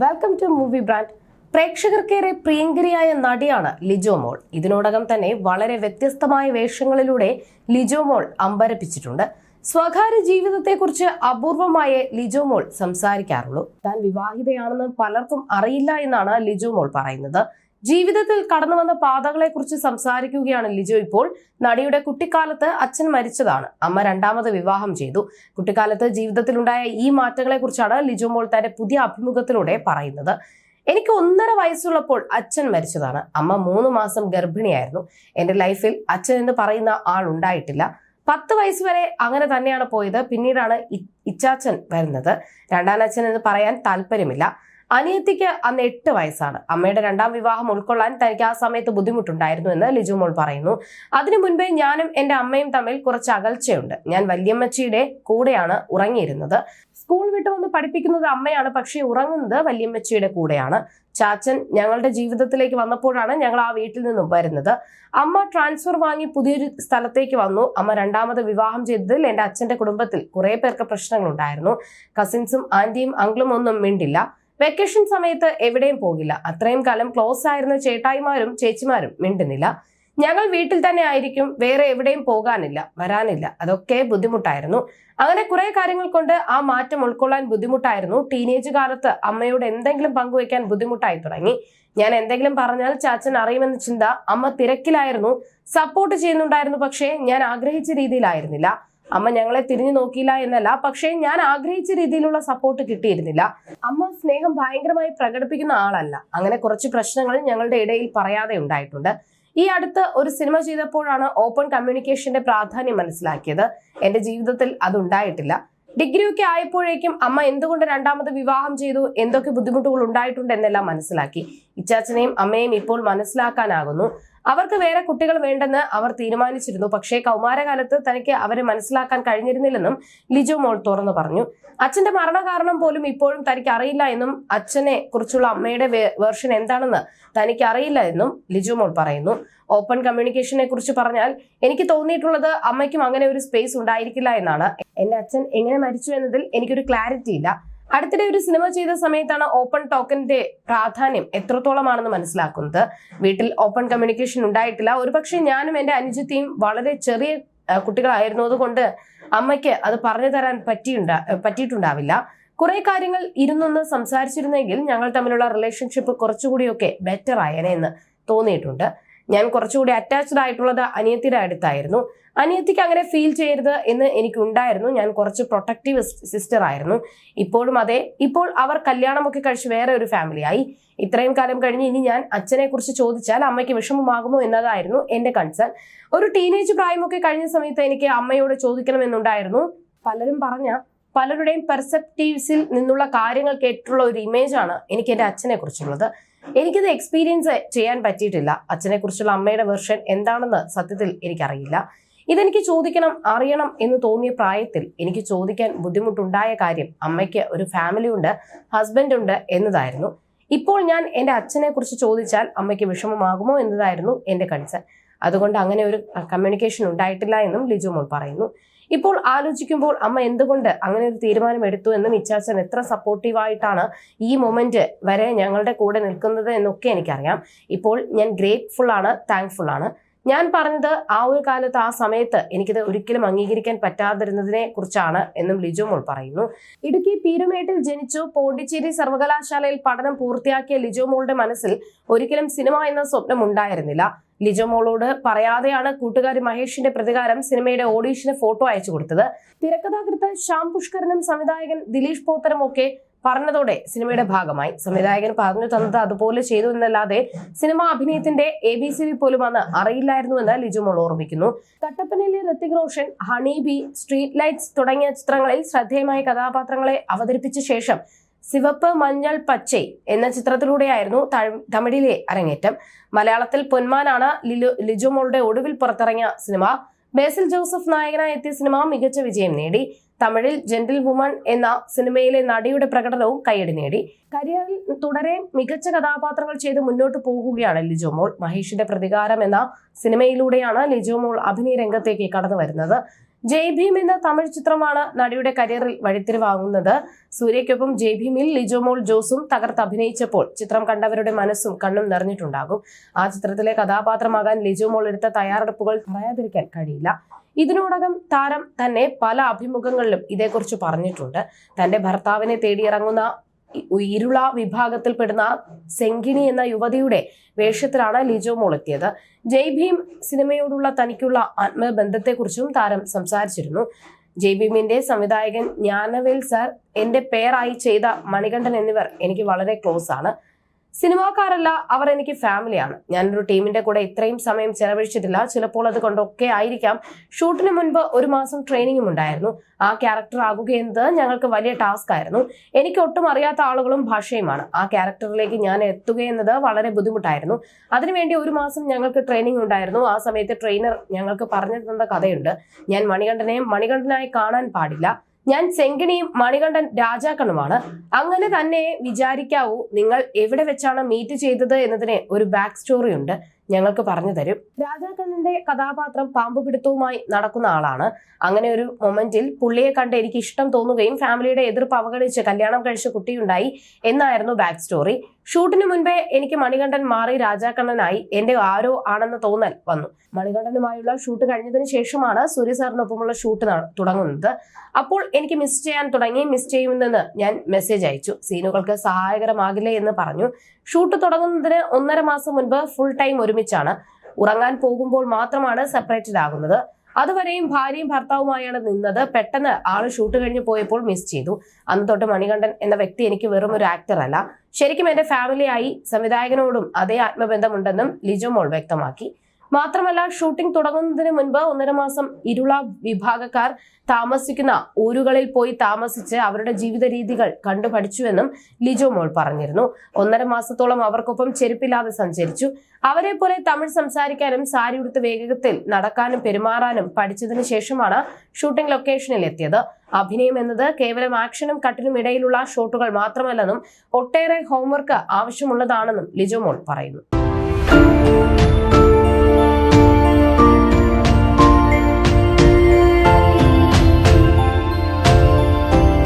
Welcome to movie brand പ്രേക്ഷകർക്കേറെ പ്രിയങ്കരിയായ നടിയാണ് ലിജോ മോൾ. ഇതിനോടകം തന്നെ വളരെ വ്യത്യസ്തമായ വേഷങ്ങളിലൂടെ ലിജോ മോൾ അമ്പരപ്പിച്ചിട്ടുണ്ട്. സ്വകാര്യ ജീവിതത്തെക്കുറിച്ച് അപൂർവമായേ ലിജോ മോൾ സംസാരിക്കാറുള്ളൂ. താൻ വിവാഹിതയാണെന്ന് പലർക്കും അറിയില്ല എന്നാണ് ലിജോ മോൾ പറയുന്നത്. ജീവിതത്തിൽ കടന്നു വന്ന പാതകളെക്കുറിച്ച് സംസാരിക്കുകയാണ് ലിജോ. ഇപ്പോൾ നടിയുടെ കുട്ടിക്കാലത്ത് അച്ഛൻ മരിച്ചതാണ്. അമ്മ രണ്ടാമത് വിവാഹം ചെയ്തു. കുട്ടിക്കാലത്ത് ജീവിതത്തിലുണ്ടായ ഈ മാറ്റങ്ങളെക്കുറിച്ചാണ് ലിജോ മോൾ തന്റെ പുതിയ അഭിമുഖത്തിലൂടെ പറയുന്നത്. എനിക്ക് ഒന്നര വയസ്സുള്ളപ്പോൾ അച്ഛൻ മരിച്ചതാണ്. അമ്മ മൂന്ന് മാസം ഗർഭിണിയായിരുന്നു. എന്റെ ലൈഫിൽ അച്ഛൻ എന്ന് പറയുന്ന ആൾ ഉണ്ടായിട്ടില്ല. പത്ത് വയസ്സ് വരെ അങ്ങനെ തന്നെയാണ് പോയത്. പിന്നീടാണ് ഇച്ചാച്ചൻ വരുന്നത്. രണ്ടാനച്ഛൻ എന്ന് പറയാൻ താല്പര്യമില്ല. അനിയത്തിക്ക് അന്ന് എട്ട് വയസ്സാണ്. അമ്മയുടെ രണ്ടാം വിവാഹം ഉൾക്കൊള്ളാൻ തനിക്ക് ആ സമയത്ത് ബുദ്ധിമുട്ടുണ്ടായിരുന്നു എന്ന് ലിജുമോൾ പറയുന്നു. അതിനു മുൻപേ ഞാനും എന്റെ അമ്മയും തമ്മിൽ കുറച്ച് അകൽച്ചയുണ്ട്. ഞാൻ വല്യമ്മച്ചിയുടെ കൂടെയാണ് ഉറങ്ങിയിരുന്നത്. സ്കൂൾ വിട്ടു വന്ന് പഠിപ്പിക്കുന്നത് അമ്മയാണ് പക്ഷേ ഉറങ്ങുന്നത് വല്യമ്മച്ചിയുടെ കൂടെയാണ്. ചാച്ചൻ ഞങ്ങളുടെ ജീവിതത്തിലേക്ക് വന്നപ്പോഴാണ് ഞങ്ങൾ ആ വീട്ടിൽ നിന്നും വരുന്നത്. അമ്മ ട്രാൻസ്ഫർ വാങ്ങി പുതിയൊരു സ്ഥലത്തേക്ക് വന്നു. അമ്മ രണ്ടാമത് വിവാഹം ചെയ്തതിൽ എന്റെ അച്ഛന്റെ കുടുംബത്തിൽ കുറേ പേർക്ക് പ്രശ്നങ്ങളുണ്ടായിരുന്നു. കസിൻസും ആന്റിയും അങ്കിളും ഒന്നും മിണ്ടില്ല. വെക്കേഷൻ സമയത്ത് എവിടെയും പോകില്ല. അത്രയും കാലം ക്ലോസ് ആയിരുന്ന ചേട്ടായിമാരും ചേച്ചിമാരും മിണ്ടുന്നില്ല. ഞങ്ങൾ വീട്ടിൽ തന്നെ ആയിരിക്കും വേറെ എവിടെയും പോകാനില്ല വരാനില്ല. അതൊക്കെ ബുദ്ധിമുട്ടായിരുന്നു. അങ്ങനെ കുറെ കാര്യങ്ങൾ കൊണ്ട് ആ മാറ്റം ഉൾക്കൊള്ളാൻ ബുദ്ധിമുട്ടായിരുന്നു. ടീനേജ് കാലത്ത് അമ്മയോട് എന്തെങ്കിലും പങ്കുവെക്കാൻ ബുദ്ധിമുട്ടായി തുടങ്ങി. ഞാൻ എന്തെങ്കിലും പറഞ്ഞാൽ ചാച്ചൻ അറിയുമെന്ന ചിന്ത അമ്മ തിരക്കിലായിരുന്നു. സപ്പോർട്ട് ചെയ്യുന്നുണ്ടായിരുന്നു പക്ഷേ ഞാൻ ആഗ്രഹിച്ച രീതിയിലായിരുന്നില്ല. അമ്മ ഞങ്ങളെ തിരിഞ്ഞു നോക്കിയില്ല എന്നല്ല പക്ഷേ ഞാൻ ആഗ്രഹിച്ച രീതിയിലുള്ള സപ്പോർട്ട് കിട്ടിയിരുന്നില്ല. അമ്മ സ്നേഹം ഭയങ്കരമായി പ്രകടിപ്പിക്കുന്ന ആളല്ല. അങ്ങനെ കുറച്ച് പ്രശ്നങ്ങൾ ഞങ്ങളുടെ ഇടയിൽ പറയാതെ ഉണ്ടായിട്ടുണ്ട്. ഈ അടുത്ത് ഒരു സിനിമ ചെയ്തപ്പോഴാണ് ഓപ്പൺ കമ്മ്യൂണിക്കേഷന്റെ പ്രാധാന്യം മനസ്സിലാക്കിയത്. എന്റെ ജീവിതത്തിൽ അതുണ്ടായിട്ടില്ല ഡിഗ്രി ഒക്കെ ആയപ്പോഴേക്കും അമ്മ എന്തുകൊണ്ട് രണ്ടാമത് വിവാഹം ചെയ്തു? എന്തൊക്കെ ബുദ്ധിമുട്ടുകൾ ഉണ്ടായിട്ടുണ്ട് എന്നെല്ലാം മനസ്സിലാക്കി. ഇച്ചാച്ചനെയും അമ്മയും ഇപ്പോൾ മനസ്സിലാക്കാനാകുന്നു. അവർക്ക് വേറെ കുട്ടികൾ വേണ്ടെന്ന് അവർ തീരുമാനിച്ചിരുന്നു. പക്ഷേ കൗമാരകാലത്ത് തനിക്ക് അവരെ മനസ്സിലാക്കാൻ കഴിഞ്ഞിരുന്നില്ലെന്നും ലിജോ മോൾ തുറന്നു പറഞ്ഞു. അച്ഛന്റെ മരണകാരണം പോലും ഇപ്പോഴും തനിക്ക് അറിയില്ല എന്നും അച്ഛനെ കുറിച്ചുള്ള അമ്മയുടെ വേർഷൻ എന്താണെന്ന് തനിക്ക് അറിയില്ല എന്നും ലിജോ മോൾ പറയുന്നു. ഓപ്പൺ കമ്മ്യൂണിക്കേഷനെ കുറിച്ച് പറഞ്ഞാൽ എനിക്ക് തോന്നിയിട്ടുള്ളത് അമ്മയ്ക്കും അങ്ങനെ ഒരു സ്പേസ് ഉണ്ടായിരിക്കില്ല എന്നാണ്. എന്റെ അച്ഛൻ എങ്ങനെ മരിച്ചു എന്നതിൽ എനിക്കൊരു ക്ലാരിറ്റി ഇല്ല. അടുത്തിടെ ഒരു സിനിമ ചെയ്ത സമയത്താണ് ഓപ്പൺ ടോക്കന്റെ പ്രാധാന്യം എത്രത്തോളമാണെന്ന് മനസ്സിലാക്കുന്നത്. വീട്ടിൽ ഓപ്പൺ കമ്മ്യൂണിക്കേഷൻ ഉണ്ടായിട്ടില്ല. ഒരുപക്ഷെ ഞാനും എന്റെ അനുജത്തിയും വളരെ ചെറിയ കുട്ടികളായിരുന്നു. അതുകൊണ്ട് അമ്മയ്ക്ക് അത് പറഞ്ഞു തരാൻ പറ്റിയുണ്ടാ പറ്റിയിട്ടുണ്ടാവില്ല. കുറെ കാര്യങ്ങൾ ഇരുന്നൊന്ന് സംസാരിച്ചിരുന്നെങ്കിൽ ഞങ്ങൾ തമ്മിലുള്ള റിലേഷൻഷിപ്പ് കുറച്ചുകൂടിയൊക്കെ ബെറ്റർ ആയേനെ എന്ന് തോന്നിയിട്ടുണ്ട്. ഞാൻ കുറച്ചുകൂടി അറ്റാച്ച്ഡ് ആയിട്ടുള്ളത് അനിയത്തിയുടെ അടുത്തായിരുന്നു. അനിയത്തിക്ക് അങ്ങനെ ഫീൽ ചെയ്യരുത് എന്ന് എനിക്കുണ്ടായിരുന്നു. ഞാൻ കുറച്ച് പ്രൊട്ടക്റ്റീവ് സിസ്റ്റർ ആയിരുന്നു. ഇപ്പോഴും അതെ. ഇപ്പോൾ അവർ കല്യാണമൊക്കെ കഴിച്ച് വേറെ ഒരു ഫാമിലിയായി ഇത്രയും കാലം കഴിഞ്ഞ് ഇനി ഞാൻ അച്ഛനെ കുറിച്ച് ചോദിച്ചാൽ അമ്മയ്ക്ക് വിഷമമാകുമോ എന്നതായിരുന്നു എന്റെ കൺസേൺ ഒരു ടീനേജ് പ്രായമൊക്കെ കഴിഞ്ഞ സമയത്ത് എനിക്ക് അമ്മയോട് ചോദിക്കണമെന്നുണ്ടായിരുന്നു. പലരും പറഞ്ഞ പലരുടെയും പെർസെപ്റ്റീവ്സിൽ നിന്നുള്ള കാര്യങ്ങൾ കേട്ടിട്ടുള്ള ഒരു ഇമേജ് ആണ് എനിക്ക് എന്റെ അച്ഛനെ കുറിച്ചുള്ളത്. എനിക്കിത് എക്സ്പീരിയൻസ് ചെയ്യാൻ പറ്റിയിട്ടില്ല. അച്ഛനെ കുറിച്ചുള്ള അമ്മയുടെ വെർഷൻ എന്താണെന്ന് സത്യത്തിൽ എനിക്കറിയില്ല. ഇതെനിക്ക് ചോദിക്കണം അറിയണം എന്ന് തോന്നിയ പ്രായത്തിൽ എനിക്ക് ചോദിക്കാൻ ബുദ്ധിമുട്ടുണ്ടായ കാര്യം അമ്മയ്ക്ക് ഒരു ഫാമിലി ഉണ്ട് ഹസ്ബൻഡ് ഉണ്ട് എന്നതായിരുന്നു. ഇപ്പോൾ ഞാൻ എന്റെ അച്ഛനെ കുറിച്ച് ചോദിച്ചാൽ അമ്മയ്ക്ക് വിഷമമാകുമോ എന്നതായിരുന്നു എന്റെ കൺസേൺ അതുകൊണ്ട് അങ്ങനെ ഒരു കമ്മ്യൂണിക്കേഷൻ ഉണ്ടായിട്ടില്ല എന്നും ലിജു മോൾ പറയുന്നു. ഇപ്പോൾ ആലോചിക്കുമ്പോൾ അമ്മ എന്തുകൊണ്ട് അങ്ങനെ ഒരു തീരുമാനം എടുത്തു എന്നും ഇച്ചാച്ചൻ എത്ര സപ്പോർട്ടീവായിട്ടാണ് ഈ മൊമെന്റ് വരെ ഞങ്ങളുടെ കൂടെ നിൽക്കുന്നത് എന്നൊക്കെ എനിക്കറിയാം. ഇപ്പോൾ ഞാൻ ഗ്രേറ്റ്ഫുൾ ആണ് താങ്ക്ഫുൾ ആണ്. ഞാൻ പറഞ്ഞത് ആ ഒരു കാലത്ത് ആ സമയത്ത് എനിക്കിത് ഒരിക്കലും അംഗീകരിക്കാൻ പറ്റാതിരുന്നതിനെ കുറിച്ചാണ് എന്നും ലിജു മോൾ പറയുന്നു. ഇടുക്കി പീരുമേട്ടിൽ ജനിച്ചു പോണ്ടിച്ചേരി സർവകലാശാലയിൽ പഠനം പൂർത്തിയാക്കിയ ലിജു മോളുടെ മനസ്സിൽ ഒരിക്കലും സിനിമ എന്ന സ്വപ്നം ഉണ്ടായിരുന്നില്ല. ലിജോ മോളോട് പറയാതെയാണ് കൂട്ടുകാരി മഹേഷിന്റെ പ്രതികാരം സിനിമയുടെ ഓഡീഷന് ഫോട്ടോ അയച്ചു കൊടുത്തത്. തിരക്കഥാകൃത്ത് ശ്യാം പുഷ്കരനും സംവിധായകൻ ദിലീഷ് പോത്തനും ഒക്കെ പറഞ്ഞതോടെ സിനിമയുടെ ഭാഗമായി. സംവിധായകൻ പറഞ്ഞു തന്നത് അതുപോലെ ചെയ്തു എന്നല്ലാതെ സിനിമ അഭിനയത്തിന്റെ എ ബി സി വി പോലും അന്ന് അറിയില്ലായിരുന്നുവെന്ന് ലിജു മോൾ ഓർമ്മിക്കുന്നു. കട്ടപ്പനയിലെ Hrithik Roshan Honey Bee Street Lights തുടങ്ങിയ ചിത്രങ്ങളിൽ ശ്രദ്ധേയമായ കഥാപാത്രങ്ങളെ അവതരിപ്പിച്ച ശേഷം സിവപ്പ് മഞ്ഞൾ പച്ചൈ എന്ന ചിത്രത്തിലൂടെയായിരുന്നു തമിഴിലെ അരങ്ങേറ്റം. മലയാളത്തിൽ പൊന്മാനാണ് ലിലു ലിജുമോളുടെ ഒടുവിൽ പുറത്തിറങ്ങിയ സിനിമ. ബേസിൽ ജോസഫ് നായകനായി എത്തിയ സിനിമ മികച്ച വിജയം നേടി. തമിഴിൽ ജെന്റിൽ വുമൺ എന്ന സിനിമയിലെ നടിയുടെ പ്രകടനവും കൈയടി നേടി. കരിയറിൽ തുടരെ മികച്ച കഥാപാത്രങ്ങൾ ചെയ്ത് മുന്നോട്ട് പോകുകയാണ് ലിജോമോൾ മഹേഷിന്റെ പ്രതികാരം എന്ന സിനിമയിലൂടെയാണ് ലിജോമോൾ അഭിനയ രംഗത്തേക്ക് കടന്നു വരുന്നത്. ജയ് ഭീം എന്ന തമിഴ് ചിത്രമാണ് നടിയുടെ കരിയറിൽ വഴിത്തിരിവാകുന്നത്. സൂര്യയ്ക്കൊപ്പം ജയ് ഭീമിൽ ലിജോമോൾ ജോസും തകർത്ത് അഭിനയിച്ചപ്പോൾ ചിത്രം കണ്ടവരുടെ മനസ്സും കണ്ണും നിറഞ്ഞിട്ടുണ്ടാകും. ആ ചിത്രത്തിലെ കഥാപാത്രമാകാൻ ലിജോമോൾ എടുത്ത തയ്യാറെടുപ്പുകൾ പറയാതിരിക്കാൻ കഴിയില്ല. ഇതിനോടകം താരം തന്നെ പല അഭിമുഖങ്ങളിലും ഇതേക്കുറിച്ച് പറഞ്ഞിട്ടുണ്ട്. തന്റെ ഭർത്താവിനെ തേടിയിറങ്ങുന്ന ഇരുള വിഭാഗത്തിൽപ്പെടുന്ന സെങ്കിണി എന്ന യുവതിയുടെ വേഷത്തിലാണ് ലിജോ മോൾ എത്തിയത് ജയ് ഭീം സിനിമയോടുള്ള തനിക്കുള്ള ആത്മബന്ധത്തെക്കുറിച്ചും താരം സംസാരിച്ചിരുന്നു. ജയ് ഭീമിന്റെ സംവിധായകൻ ജ്ഞാനവേൽ സാർ എന്റെ പേരായി ചെയ്ത മണികണ്ഠൻ എന്നിവർ എനിക്ക് വളരെ ക്ലോസ് ആണ് സിനിമാക്കാരല്ല അവർ എനിക്ക് ഫാമിലിയാണ് ഞാനൊരു ടീമിന്റെ കൂടെ ഇത്രയും സമയം ചെലവഴിച്ചിട്ടില്ല. ചിലപ്പോൾ അത് കൊണ്ടൊക്കെ ആയിരിക്കാം. ഷൂട്ടിന് മുൻപ് ഒരു മാസം ട്രെയിനിങ്ങും ഉണ്ടായിരുന്നു. ആ ക്യാരക്ടർ ആകുക എന്നത് ഞങ്ങൾക്ക് വലിയ ടാസ്ക് ആയിരുന്നു. എനിക്ക് ഒട്ടും അറിയാത്ത ആളുകളും ഭാഷയുമാണ്. ആ ക്യാരക്ടറിലേക്ക് ഞാൻ എത്തുക എന്നത് വളരെ ബുദ്ധിമുട്ടായിരുന്നു. അതിനുവേണ്ടി ഒരു മാസം ഞങ്ങൾക്ക് ട്രെയിനിങ് ഉണ്ടായിരുന്നു. ആ സമയത്ത് ട്രെയിനർ ഞങ്ങൾക്ക് പറഞ്ഞു തന്ന കഥയുണ്ട്. ഞാൻ മണികണ്ഠനെ മണികണ്ഠനായി കാണാൻ പാടില്ല. ഞാൻ ചെങ്കിണിയും മണികണ്ഠൻ രാജാക്കണുമാണ് അങ്ങനെ തന്നെ വിചാരിക്കാവൂ നിങ്ങൾ എവിടെ വെച്ചാണ് മീറ്റ് ചെയ്തത് എന്നതിന് ഒരു ബാക്ക് സ്റ്റോറി ഉണ്ട്. ഞങ്ങൾക്ക് പറഞ്ഞു തരും. രാജാക്കണ്ണന്റെ കഥാപാത്രം പാമ്പ് പിടുത്തവുമായി നടക്കുന്ന ആളാണ്. അങ്ങനെ ഒരു മൊമെന്റിൽ പുള്ളിയെ കണ്ട് എനിക്ക് ഇഷ്ടം തോന്നുകയും ഫാമിലിയുടെ എതിർപ്പ് അവഗണിച്ച് കല്യാണം കഴിച്ച കുട്ടിയുണ്ടായി എന്നായിരുന്നു ബാക്ക് സ്റ്റോറി ഷൂട്ടിന് മുൻപേ എനിക്ക് മണികണ്ഠൻ മാറി രാജാക്കണ്ണനായി എന്റെ ആരോ ആണെന്ന് തോന്നൽ വന്നു. മണികണ്ഠനുമായുള്ള ഷൂട്ട് കഴിഞ്ഞതിന് ശേഷമാണ് സൂര്യ സാറിനൊപ്പമുള്ള ഷൂട്ട് തുടങ്ങുന്നത്. അപ്പോൾ എനിക്ക് മിസ് ചെയ്യാൻ തുടങ്ങി. മിസ് ചെയ്യുമെന്ന് ഞാൻ മെസ്സേജ് അയച്ചു. സീനുകൾക്ക് സഹായകരമാകില്ലേ എന്ന് പറഞ്ഞു. ഷൂട്ട് തുടങ്ങുന്നതിന് ഒന്നര മാസം മുൻപ് ഫുൾ ടൈം ഒരുമിച്ചാണ്. ഉറങ്ങാൻ പോകുമ്പോൾ മാത്രമാണ് സെപ്പറേറ്റഡ് ആകുന്നത്. അതുവരെയും ഭാര്യയും ഭർത്താവുമായാണ് നിന്നത്. പെട്ടെന്ന് ആൾ ഷൂട്ട് കഴിഞ്ഞ് പോയപ്പോൾ മിസ് ചെയ്തു. അന്ന് തൊട്ട് മണികണ്ഠൻ എന്ന വ്യക്തി എനിക്ക് വെറും ഒരു ആക്ടർ അല്ല. ശരിക്കും എന്റെ ഫാമിലിയായി സംവിധായകനോടും അതേ ആത്മബന്ധമുണ്ടെന്നും ലിജോ മോൾ വ്യക്തമാക്കി. മാത്രമല്ല ഷൂട്ടിംഗ് തുടങ്ങുന്നതിന് മുൻപ് ഒന്നര മാസം ഇരുള വിഭാഗക്കാർ താമസിക്കുന്ന ഊരുകളിൽ പോയി താമസിച്ച് അവരുടെ ജീവിത രീതികൾ കണ്ടുപഠിച്ചുവെന്നും ലിജോ മോൾ പറഞ്ഞിരുന്നു. ഒന്നര മാസത്തോളം അവർക്കൊപ്പം ചെരുപ്പില്ലാതെ സഞ്ചരിച്ചു. അവരെ പോലെ തമിഴ് സംസാരിക്കാനും സാരി ഉടുത്ത് വേഗത്തിൽ നടക്കാനും പെരുമാറാനും പഠിച്ചതിന് ശേഷമാണ് ഷൂട്ടിംഗ് ലൊക്കേഷനിൽ എത്തിയത്. അഭിനയം എന്നത് കേവലം ആക്ഷനും കട്ടിനും ഇടയിലുള്ള ഷോട്ടുകൾ മാത്രമല്ലെന്നും ഒട്ടേറെ ഹോംവർക്ക് ആവശ്യമുള്ളതാണെന്നും ലിജോ മോൾ പറയുന്നു.